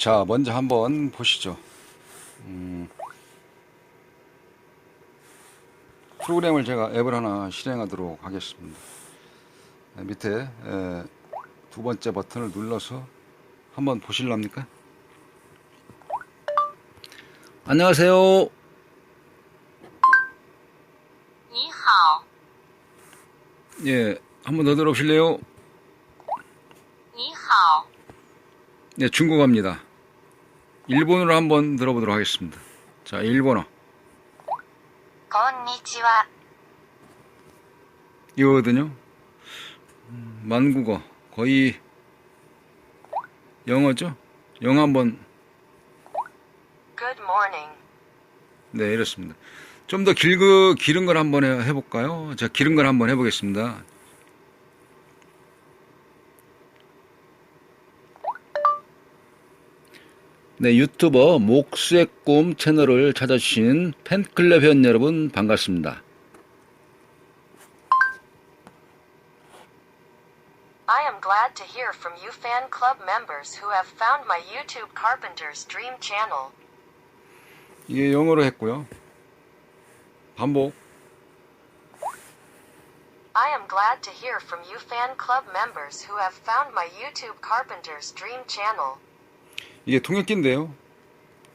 자, 먼저 한번 보시죠. 음, 프로그램을 제가 앱을 하나 실행하도록 하겠습니다. 네, 밑에 에, 두 번째 버튼을 눌러서 한번 보실랍니까? 안녕하세요. 니하오. 예, 한번 더 들어보실래요? 니하오. 네, 중국어입니다. 일본어로 한번 들어보도록 하겠습니다. 자, 일본어. 건니치와. 이거거든요. 만국어. 거의 영어죠? 영어 한번. Good morning. 네, 이렇습니다. 좀 더 길그 기른 걸 한번 해볼까요? 자, 기른 걸 한번 해보겠습니다. 네 유튜버 목수의 꿈 채널을 찾아주신 팬클럽 회원 여러분 반갑습니다. I am glad to hear from you fan club members who have found my YouTube Carpenter's Dream channel. 이게 영어로 했고요. 반복. I am glad to hear from you fan club members who have found my YouTube Carpenter's Dream channel. 이게 통역기인데요.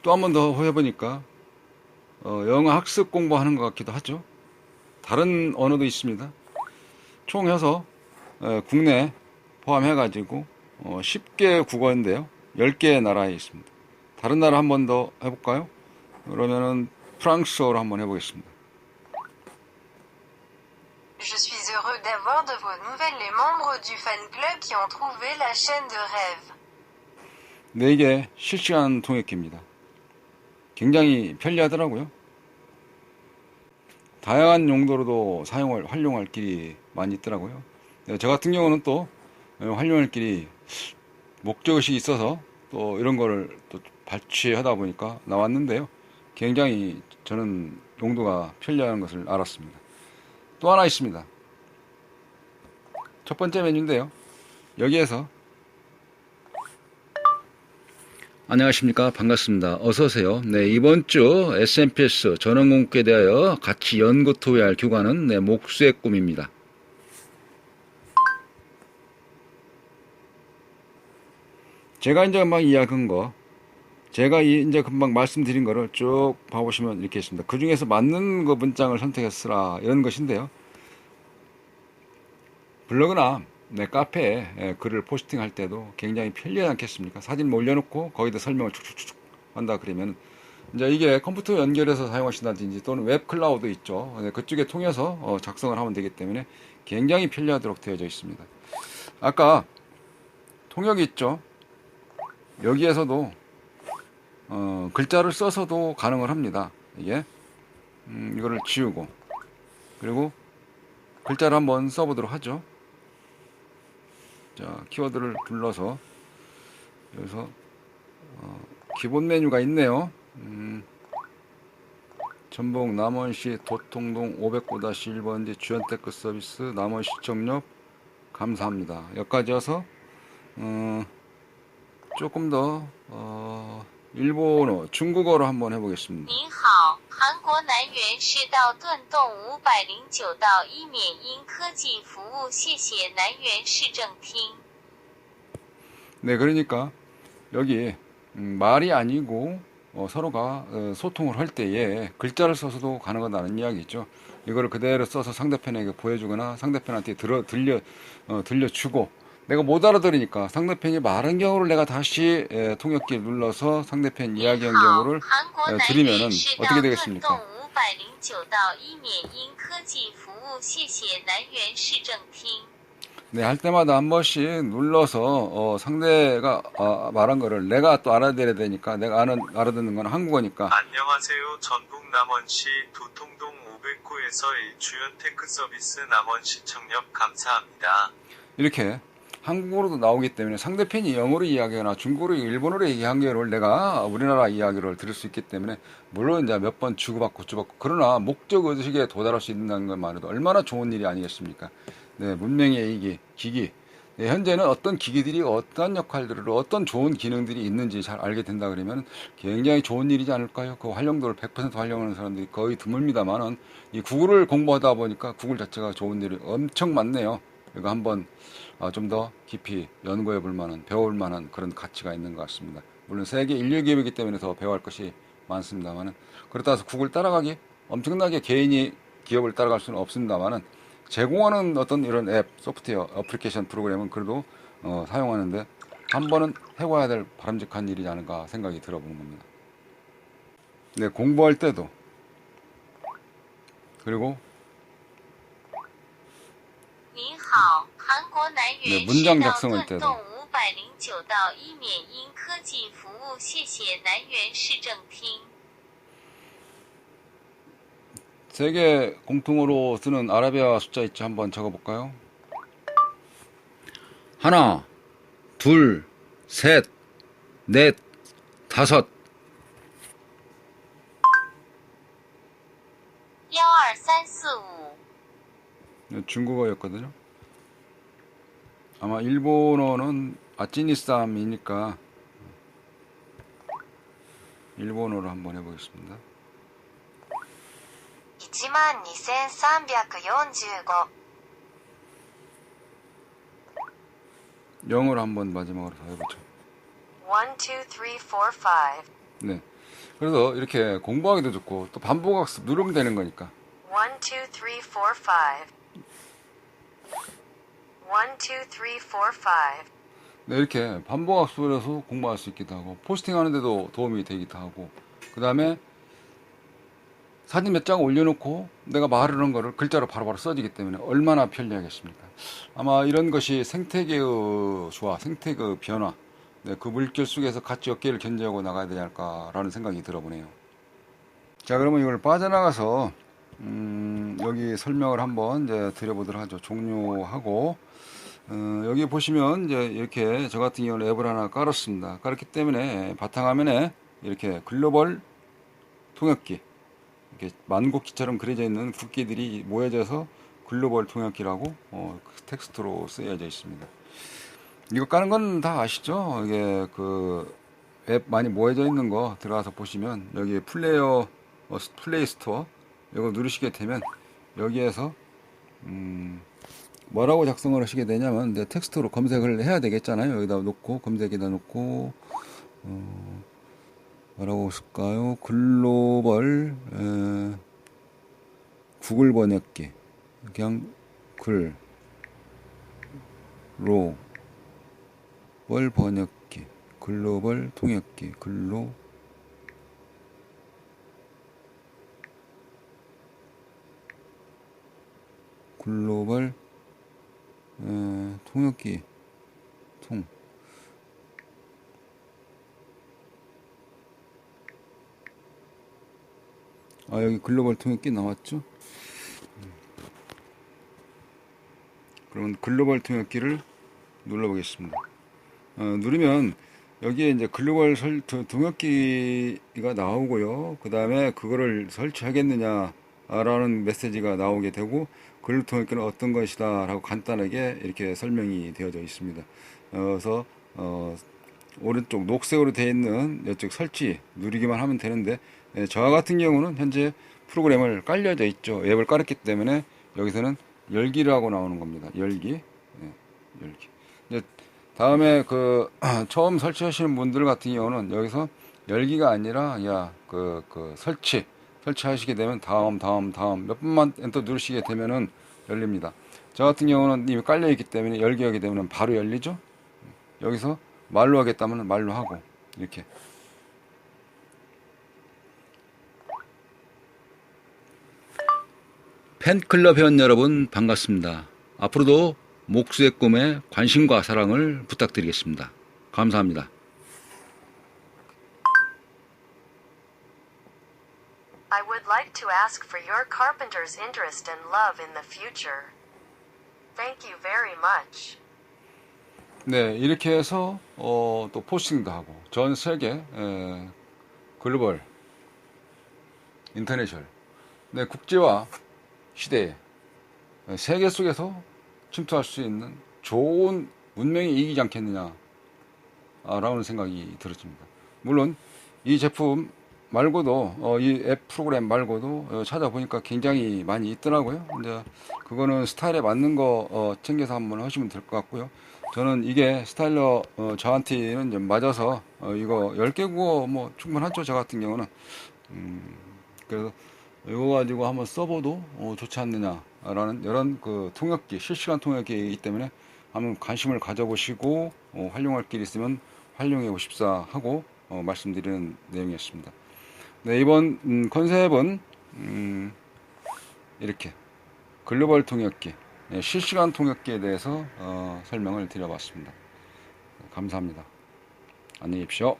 또 한 번 더 해보니까 어, 영어 학습 공부하는 것 같기도 하죠. 다른 언어도 있습니다. 총 해서 어, 국내 포함해가지고 어, 10개 국어인데요. 10개의 나라에 있습니다. 다른 나라 한 번 더 해볼까요? 그러면은 프랑스어로 한번 해보겠습니다. Je suis heureux d'avoir de vos nouvelles les membres du fan club qui ont trouvé la chaîne de rêve. 네개 실시간 통역기입니다. 굉장히 편리하더라고요. 다양한 용도로도 사용을 활용할 길이 많이 있더라고요. 네, 저 같은 경우는 또 어, 활용할 길이 목적의식이 있어서 또 이런 거를 또 발췌하다 보니까 나왔는데요. 굉장히 저는 용도가 편리한 것을 알았습니다. 또 하나 있습니다. 첫 번째 메뉴인데요. 여기에서 안녕하십니까. 반갑습니다. 어서오세요. 네, 이번 주 SMPS 전원공급에 대하여 같이 연구 토의할 교관은 네, 목수의 꿈입니다. 제가 이제 금방 이야기한 거, 제가 이- 이제 금방 말씀드린 거를 쭉 봐보시면 이렇게 있습니다. 그 중에서 맞는 그 문장을 선택해 쓰라. 이런 것인데요. 블로그나 네, 카페에 예, 글을 포스팅 할 때도 굉장히 편리하지 않겠습니까? 사진 뭐 올려놓고 거기다 설명을 쭉쭉쭉 한다 그러면 이제 이게 컴퓨터 연결해서 사용하신다든지 또는 웹 클라우드 있죠. 네, 그쪽에 통해서 어, 작성을 하면 되기 때문에 굉장히 편리하도록 되어져 있습니다. 아까 통역이 있죠. 여기에서도 어, 글자를 써서도 가능을 합니다. 이게 음, 이거를 지우고 그리고 글자를 한번 써보도록 하죠. 자, 키워드를 불러서 여기서 어, 기본 메뉴가 있네요. 음, 전북 남원시 도통동 509-1번지 주연테크 서비스 남원 시청역 감사합니다. 여기까지 와서 어, 조금 더 어, 일본어, 중국어로 한번 해보겠습니다. 您好，韩国南源市道顿洞五百零九道一缅因科技服务，谢谢南源市政厅。 네, 그러니까 여기 음, 말이 아니고 어, 서로가 어, 소통을 할 때에 글자를 써서도 가능하다는 이야기죠. 이거를 그대로 써서 상대편에게 보여주거나 상대편한테 들어 들려 어, 들려주고 내가 못 알아들으니까 상대편이 말한 경우를 내가 다시 에, 통역기를 눌러서 상대편 이야기한 경우를 韩国 어, 南 들으면은 源市道 어떻게 顿 되겠습니까? 洞五百零九道一缅因科技服务，谢谢南源市政厅。 네, 할 때마다 한 번씩 눌러서 어, 상대가 어, 말한 거를 내가 또 알아들어야 되니까 내가 아는 알아듣는 건 한국어니까 안녕하세요. 전북 남원시 도통동 509에서 주연 테크 서비스 남원시청역 감사합니다. 이렇게 한국어로도 나오기 때문에 상대편이 영어로 이야기하거나 중국어로 일본어로 얘기한 거를 내가 우리나라 이야기를 들을 수 있기 때문에 물론 이제 몇 번 주고받고 주고받고 그러나 목적 의식에 도달할 수 있다는 것만으로도 얼마나 좋은 일이 아니겠습니까? 네, 문명의 이기, 기기 네, 현재는 어떤 기기들이 어떤 역할들을 어떤 좋은 기능들이 있는지 잘 알게 된다 그러면 굉장히 좋은 일이지 않을까요? 그 활용도를 100% 활용하는 사람들이 거의 드뭅니다만은 이 구글을 공부하다 보니까 구글 자체가 좋은 일이 엄청 많네요. 이거 한번 아, 좀더 깊이 연구해 볼 만한 배울 만한 그런 가치가 있는 것 같습니다. 물론 세계 인류 기업이기 때문에 더 배워할 것이 많습니다만은 그렇다고 해서 구글 따라가기 엄청나게 개인이 기업을 따라갈 수는 없습니다만은 제공하는 어떤 이런 앱, 소프트웨어, 어플리케이션 프로그램은 그래도 어, 사용하는데 한 번은 해봐야 될 바람직한 일이지 않을까 생각이 들어보는 겁니다. 네, 공부할 때도 그리고 您好，韩国南对源市文章道 작성할 顿 때도 洞五百零九到一缅因科技服务，谢谢南源市政厅。 세계 공통어로 쓰는 아라비아 숫자 있죠? 한번 적어볼까요? 하나, 둘, 셋, 넷, 다섯. 幺二三四五 네, 중국어였거든요. 아마 일본어는 아찌니쌈이니까 일본어로 한번 해보겠습니다. 1万2345 영어로 한번 마지막으로 더 해보죠. 1, 2, 3, 4, 5 네. 그래서 이렇게 공부하기도 좋고 또 반복학습 누르면 되는 거니까 1, 2, 3, 4, 5 1, 2, 3, 4, 5 네, 이렇게 반복 학습을 해서 공부할 수 있기도 하고 포스팅 하는데도 도움이 되기도 하고 그 다음에 사진 몇 장 올려놓고 내가 말하는 거를 글자로 바로바로 써지기 때문에 얼마나 편리하겠습니까? 아마 이런 것이 생태계의 조화 생태계의 변화 네, 그 물결 속에서 같이 어깨를 견제하고 나가야 되지 않을까라는 생각이 들어보네요. 자 그러면 이걸 빠져나가서 음, 여기 설명을 한번 이제 드려보도록 하죠 종료하고 어, 여기 보시면 이제 이렇게 저 같은 경우는 앱을 하나 깔았습니다. 깔았기 때문에 바탕화면에 이렇게 글로벌 통역기 이렇게 만국기처럼 그려져 있는 국기들이 모여져서 글로벌 통역기라고 어, 그 텍스트로 쓰여져 있습니다. 이거 까는 건 다 아시죠? 이게 그 앱 많이 모여져 있는 거 들어가서 보시면 여기 플레이어 어, 스- 플레이 스토어 이거 누르시게 되면 여기에서 음, 뭐라고 작성을 하시게 되냐면 이제 텍스트로 검색을 해야 되겠잖아요. 여기다 놓고 검색에다 놓고 어, 뭐라고 쓸까요? 글로벌 에, 구글 번역기 그냥 글로 벌 번역기 글로벌 통역기 글로 글로벌 어, 통역기 통 아, 여기 글로벌 통역기 나왔죠? 음. 그러면 글로벌 통역기를 눌러보겠습니다. 어, 누르면 여기에 이제 글로벌 설, 통- 통역기가 나오고요. 그 다음에 그거를 설치하겠느냐 라는 메시지가 나오게 되고 글로 통역기는 어떤 것이다 라고 간단하게 이렇게 설명이 되어져 있습니다. 어, 그래서 어, 오른쪽 녹색으로 되어 있는 이쪽 설치 누르기만 하면 되는데 예, 저와 같은 경우는 현재 프로그램을 깔려져 있죠. 앱을 깔았기 때문에 여기서는 열기라고 나오는 겁니다. 열기. 예, 열기. 이제 다음에 그 처음 설치하시는 분들 같은 경우는 여기서 열기가 아니라 야그 그 설치 설치하시게 되면 다음 다음 다음 몇 번만 엔터 누르시게 되면은 열립니다. 저 같은 경우는 이미 깔려 있기 때문에 열기 하게 되면 바로 열리죠. 여기서 말로 하겠다면 말로 하고 이렇게 팬클럽 회원 여러분 반갑습니다. 앞으로도 목수의 꿈에 관심과 사랑을 부탁드리겠습니다. 감사합니다. Like to ask for your carpenter's interest and love in the future. Thank you very much. 네, 이렇게 해서 어, 또 포스팅도 하고 전 세계 에, 글로벌 인터내셔널 네, 국제화 시대에 에, 세계 속에서 침투할 수 있는 좋은 문명이 이기지 않겠느냐 아, 라는 생각이 들었습니다. 물론 이 제품 말고도 어, 이 앱 프로그램 말고도 어, 찾아보니까 굉장히 많이 있더라고요. 이제 그거는 스타일에 맞는 거 어, 챙겨서 한번 하시면 될 것 같고요. 저는 이게 스타일러 어, 저한테는 좀 맞아서 어, 이거 10개 국어 뭐 충분하죠. 저 같은 경우는 음, 그래서 이거 가지고 한번 써봐도 어, 좋지 않느냐라는 이런 그 통역기 실시간 통역기이기 때문에 한번 관심을 가져보시고 어, 활용할 길 있으면 활용해 보십사 하고 어, 말씀드리는 내용이었습니다. 네, 이번 음, 컨셉은 음, 이렇게 글로벌 통역기, 예, 실시간 통역기에 대해서 어, 설명을 드려봤습니다. 감사합니다. 안녕히 계십시오.